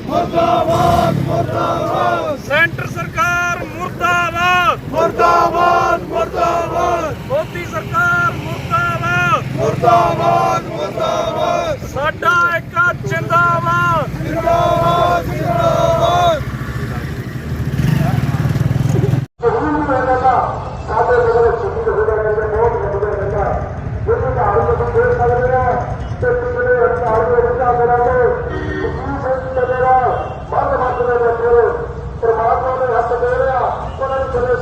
ਮੁਰਦਾਬਾਦ ਮੁਰਦਾਬਾਦ। ਸੈਂਟਰ ਸਰਕਾਰ ਮੁਰਦਾਬਾਦ। ਮੁਰਦਾਬਾਦ ਮੁਰਦਾਬਾਦ। ਮੋਦੀ ਸਰਕਾਰ ਮੁਰਦਾਬਾਦ। ਮੁਰਦਾਬਾਦ ਮੁਰਦਾਬਾਦ। ਸਾਡਾ ਏਕਾ ਜਿੰਦਾਬਾਦ। ਜਿੰਦਾਬਾਦ ਜਿੰਦਾਬਾਦ। ਸਾਡੇ ਜਿਹੜੇ ਛੁੱਟੀ ਹੋ ਗਏ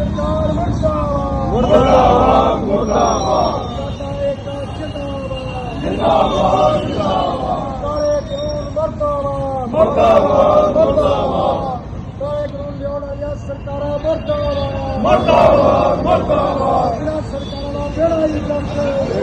ਸਰਕਾਰ ਮਰਦਾਬਾਦ। ਮੁਰਦਾਬਾਦ ਮੁਰਦਾਬਾਦ। ਜਿੰਦਾਬਾਦ ਜਿੰਦਾਬਾਦ ਕਾਲੇ ਕਾਨੂੰਨ ਮਰਦਾਬਾਦ। ਮੁਰਦਾਬਾਦ ਮੁਰਦਾਬਾਦ। ਕਾਲੇ ਕਾਨੂੰਨ ਲਿਆਉਣ ਵਾਲੀਆਂ ਸਰਕਾਰਾਂ ਮਰਦਾਬਾਦ। ਮੁਰਦਾਬਾਦ ਮੁਰਦਾਬਾਦ। ਇਹਨਾਂ ਸਰਕਾਰਾਂ ਦਾ ਬੇੜਾ ਹੀ ਕਰਦੇ